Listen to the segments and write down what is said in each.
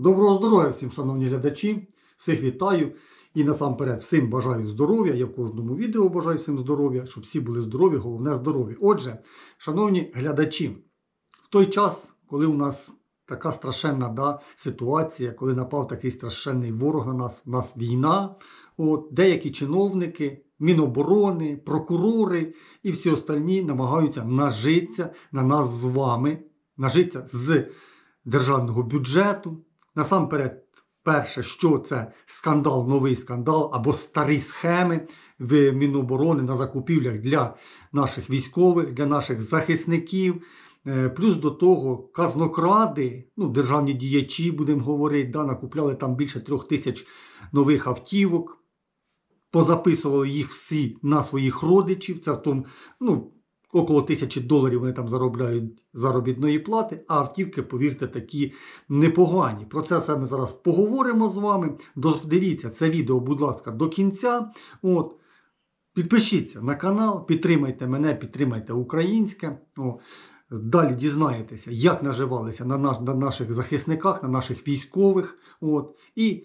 Доброго здоров'я всім, шановні глядачі, всіх вітаю і насамперед всім бажаю здоров'я. Я в кожному відео бажаю всім здоров'я, щоб всі були здорові, головне здоров'я. Отже, шановні глядачі, в той час, коли у нас така страшенна да, ситуація, коли напав такий страшенний ворог на нас, у нас війна, от, деякі чиновники, Міноборони, прокурори і всі остальні намагаються нажитися на нас з вами, нажитися з державного бюджету. Насамперед, перше, що це скандал, новий скандал або старі схеми в Міноборони на закупівлях для наших військових, для наших захисників. Е, Плюс до того казнокради, ну, державні діячі, будемо говорити, да, накупляли там більше трьох тисяч нових автівок, позаписували їх всі на своїх родичів. Це в тому, ну, около тисячі доларів вони там заробляють заробітної плати, а автівки, повірте, такі непогані. Про це все ми зараз поговоримо з вами. Дивіться це відео, будь ласка, до кінця. От. Підпишіться на канал, підтримайте мене, підтримайте українське. О. Далі дізнаєтеся, як наживалися на, наш, на наших захисниках, на наших військових. От. І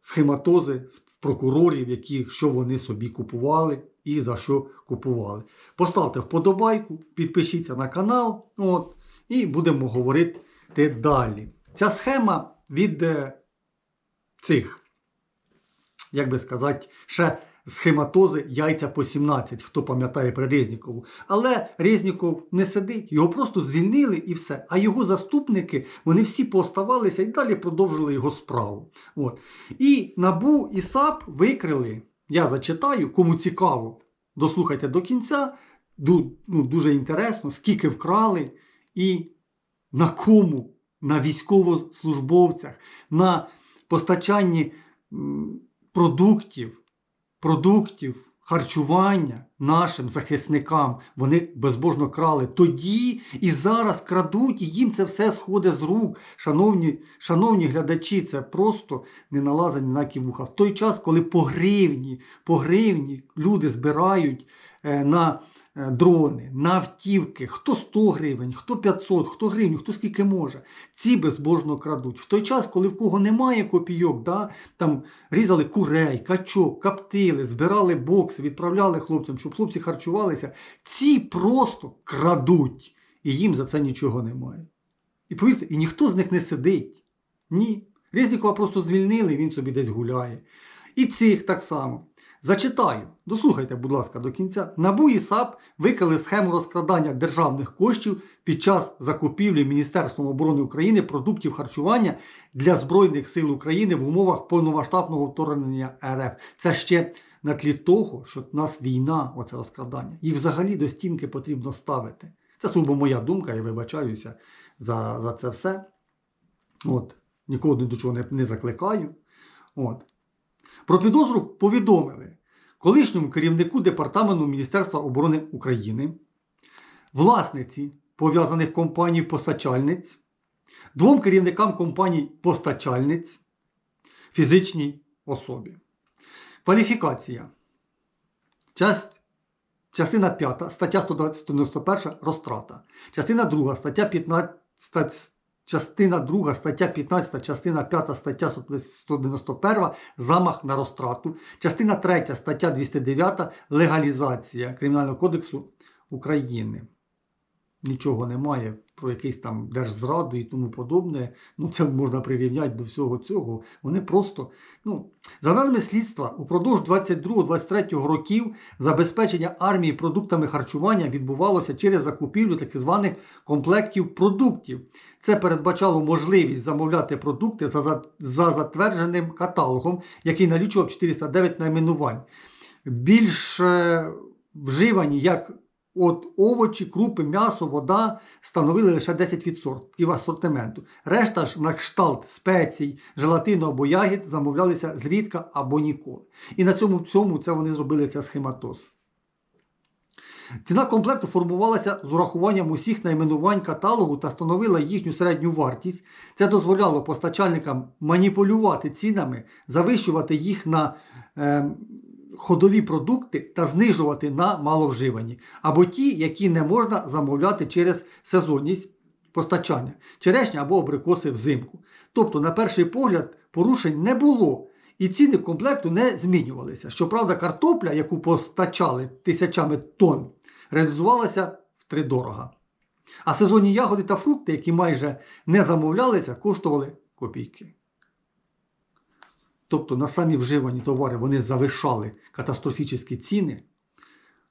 схематози з прокурорів, які, що вони собі купували і за що купували. Поставте вподобайку, підпишіться на канал, от, і будемо говорити далі. Ця схема від е, цих, як би сказати, ще схематози яйця по 17, хто пам'ятає про Резнікову. Але Резніков не сидить, його просто звільнили і все. А його заступники, вони всі поставалися і далі продовжили його справу. От. І НАБУ і САП викрили, я зачитаю, кому цікаво, дослухайте до кінця. Ду- ну, дуже інтересно, скільки вкрали і на кому, на військовослужбовцях, на постачанні продуктів, продуктів, харчування нашим захисникам. Вони безбожно крали тоді і зараз крадуть, і їм це все сходить з рук. Шановні, шановні глядачі, це просто не налазить на вуха. В той час, коли по гривні, по гривні люди збирають е, на дрони, на автівки, хто 100 гривень, хто 500, хто гривню, хто скільки може. Ці безбожно крадуть. В той час, коли в кого немає копійок, да, там різали курей, качок, каптили, збирали бокси, відправляли хлопцям, щоб хлопці харчувалися. Ці просто крадуть. І їм за це нічого немає. І повірте, і ніхто з них не сидить. Ні. Резнікова просто звільнили, він собі десь гуляє. І цих так само. Зачитаю, дослухайте, будь ласка, до кінця. НАБУ і САП викрили схему розкрадання державних коштів під час закупівлі Міністерством оборони України продуктів харчування для Збройних сил України в умовах повномасштабного вторгнення РФ. Це ще на тлі того, що в нас війна, оце розкрадання. Їх взагалі до стінки потрібно ставити. Це сугубо моя думка, я вибачаюся за, за це все. От. Нікого ні до чого не, не закликаю. От. Про підозру повідомили колишньому керівнику Департаменту Міністерства оборони України, власниці пов'язаних компаній постачальниць, двом керівникам компаній постачальниць, фізичній особі. Кваліфікація. Часть, частина 5, стаття 191 розтрата. Частина 2, стаття 15, стать- частина 2, стаття 15, частина 5, стаття 191 замах на розтрату. Частина 3, стаття 209 легалізація Кримінального кодексу України. Нічого немає про якийсь там держзраду і тому подобне. Ну, це можна прирівняти до всього цього. Вони просто, ну, за даними слідства, упродовж 22-23 років забезпечення армії продуктами харчування відбувалося через закупівлю так званих комплектів продуктів. Це передбачало можливість замовляти продукти за, за, за затвердженим каталогом, який налічував 409 найменувань. Більш е, вживані як От овочі, крупи, м'ясо, вода становили лише 10% асортименту. Решта ж на кшталт спецій, желатину або ягід замовлялися зрідка або ніколи. І на цьому цьому це вони зробили це схематоз. Ціна комплекту формувалася з урахуванням усіх найменувань каталогу та становила їхню середню вартість. Це дозволяло постачальникам маніпулювати цінами, завищувати їх на е, ходові продукти та знижувати на маловживані, або ті, які не можна замовляти через сезонність. постачання черешня або абрикоси взимку. Тобто, на перший погляд, порушень не було. І ціни комплекту не змінювалися. Щоправда, картопля, яку постачали тисячами тонн, реалізувалася втридорога. А сезонні ягоди та фрукти, які майже не замовлялися, коштували копійки. Тобто на самі вживані товари вони завишали катастрофічні ціни.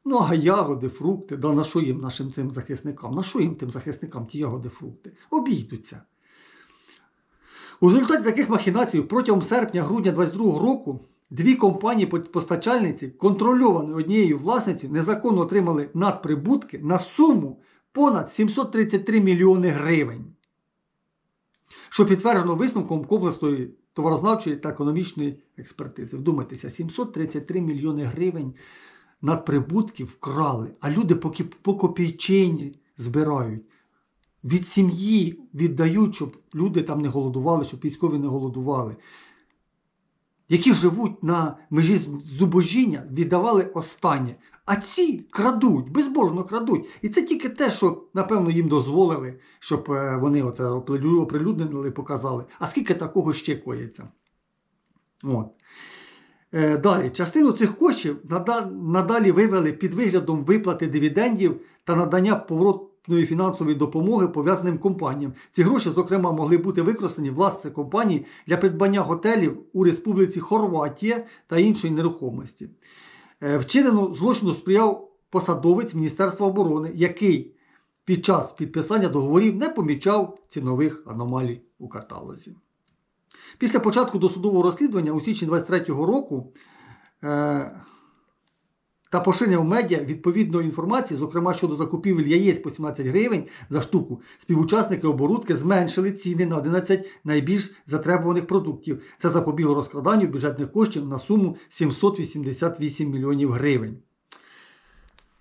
Ну, а ягоди, фрукти, да на що їм нашим цим захисникам? На що їм тим захисникам ті ягоди, фрукти? Обійдуться. У результаті таких махінацій протягом серпня-грудня 2022 року дві компанії-постачальниці, контрольовані однією власницею, незаконно отримали надприбутки на суму понад 733 мільйони гривень, що підтверджено висновком комплексної товарознавчої та економічної експертизи. Вдумайтеся, 733 мільйони гривень надприбутків вкрали, а люди поки по копійчині збирають. Від сім'ї віддають, щоб люди там не голодували, щоб військові не голодували. Які живуть на межі зубожіння, віддавали останнє. А ці крадуть, безбожно крадуть. І це тільки те, що, напевно, їм дозволили, щоб е, вони оце оприлюднили, показали. А скільки такого ще коїться? От. Е, Далі, частину цих коштів надалі вивели під виглядом виплати дивідендів та надання поворотної фінансової допомоги пов'язаним компаніям. Ці гроші, зокрема, могли бути використані власне компанії для придбання готелів у Республіці Хорватія та іншої нерухомості. Е, Вчинено злочину сприяв посадовець Міністерства оборони, який під час підписання договорів не помічав цінових аномалій у каталозі. Після початку досудового розслідування у січні 23-го року е, та поширення в медіа відповідної інформації, зокрема щодо закупівель яєць по 17 гривень за штуку, співучасники оборудки зменшили ціни на 11 найбільш затребуваних продуктів. Це запобігло розкраданню бюджетних коштів на суму 788 мільйонів гривень.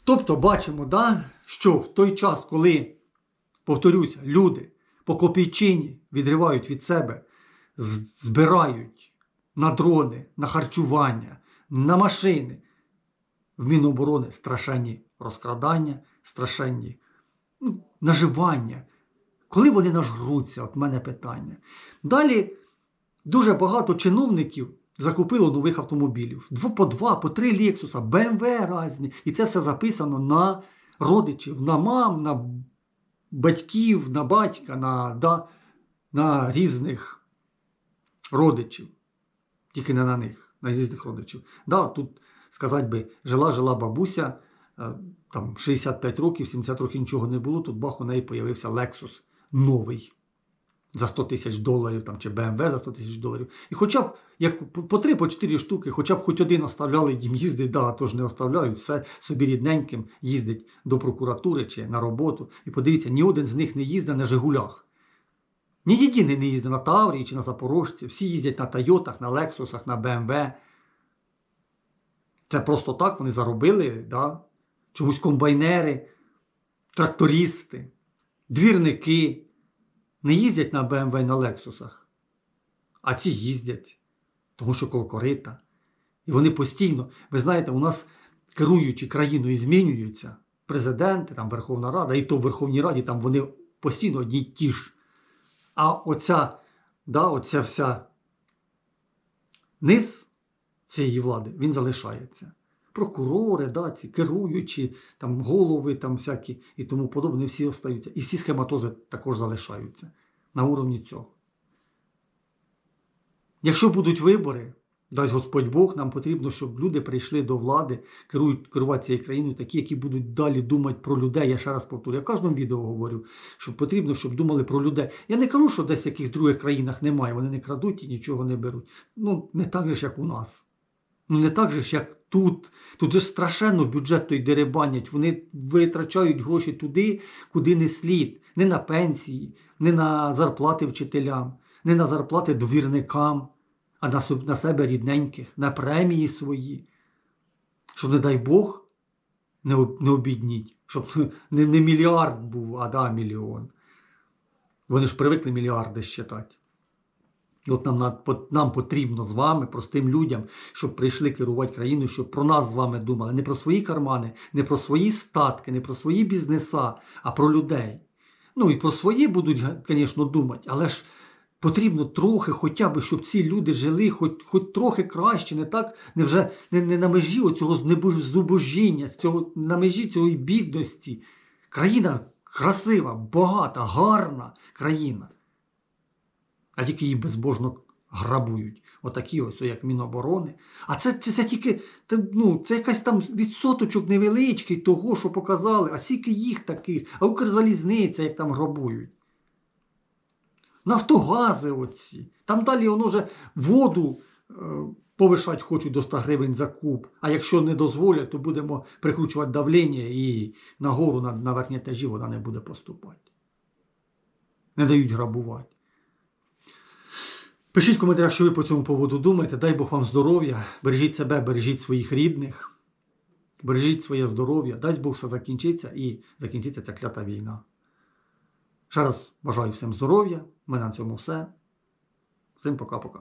Тобто бачимо, да, що в той час, коли, повторюся, люди по копійчині відривають від себе збирають на дрони, на харчування, на машини. В Міноборони страшенні розкрадання, страшенні ну, наживання. Коли вони нажруться, от мене питання. Далі дуже багато чиновників закупило нових автомобілів. По два, по три Лексуса, БМВ різні. І це все записано на родичів, на мам, на батьків, на батька, на, да, на різних родичів, тільки не на них, на різних родичів. Да, Тут сказати би, жила-жила бабуся, е, там 65 років, 70 років нічого не було, тут бах у неї з'явився Lexus новий за 100 тисяч доларів там, чи BMW за 100 тисяч доларів. І хоча б як по 3 по 4 штуки, хоча б хоч один оставляли їм їздить, да, то ж не оставляють, все собі рідненьким їздить до прокуратури чи на роботу. І подивіться, ні один з них не їздить на Жигулях. Ні єдиний не їздить на Таврії чи на Запорожці. Всі їздять на Тойотах, на Лексусах, на БМВ. Це просто так вони заробили, да? чомусь комбайнери, трактористи, двірники не їздять на БМВ на Лексусах. А ці їздять, тому що колкорита. І вони постійно, ви знаєте, у нас керуючи країною змінюються, президенти, там Верховна Рада, і то в Верховній Раді там вони постійно одні й ті ж. А оця, да, оця вся низ цієї влади, він залишається. Прокурори, да, керуючі, там, голови там всякі і тому подобне, всі остаються. І всі схематози також залишаються на уровні цього. Якщо будуть вибори, Дасть Господь Бог, нам потрібно, щоб люди прийшли до влади, керують керувати цією країною, такі, які будуть далі думати про людей. Я ще раз повторю, я в кожному відео говорю, що потрібно, щоб думали про людей. Я не кажу, що десь в яких других країнах немає, вони не крадуть і нічого не беруть. Ну, не так же як у нас. Ну, не так же ж, як тут. Тут же страшенно бюджет той деребанять. Вони витрачають гроші туди, куди не слід. Не на пенсії, не на зарплати вчителям, не на зарплати двірникам а на, на себе рідненьких, на премії свої, щоб, не дай Бог, не не обідніть, щоб не не мільярд був, а да, мільйон. Вони ж привикли мільярди щитати. От нам нам потрібно з вами, простим людям, щоб прийшли керувати країною, щоб про нас з вами думали. Не про свої кармани, не про свої статки, не про свої бізнеса, а про людей. Ну і про свої будуть, звісно, думати, але ж потрібно трохи, хоча б, щоб ці люди жили, хоч, хоч трохи краще, не так, не вже не, не на межі оцього зубожіння, цього, на межі цієї бідності. Країна красива, багата, гарна країна. А тільки її безбожно грабують. Отакі ось, як Міноборони. А це, це, це тільки ну, це якась там відсоточок невеличкий того, що показали, а скільки їх таких, а Укрзалізниця, як там грабують. Нафтогази оці. Там далі воно вже воду е, повишати хочуть до 100 гривень за куб. А якщо не дозволять, то будемо прикручувати давлення і нагору на, на верхні етажі вона не буде поступати. Не дають грабувати. Пишіть в коментарях, що ви по цьому поводу думаєте. Дай Бог вам здоров'я. Бережіть себе, бережіть своїх рідних, бережіть своє здоров'я. Дай Бог все закінчиться і закінчиться ця клята війна. Ще раз бажаю всім здоров'я. У мене на цьому все. Всім пока-пока.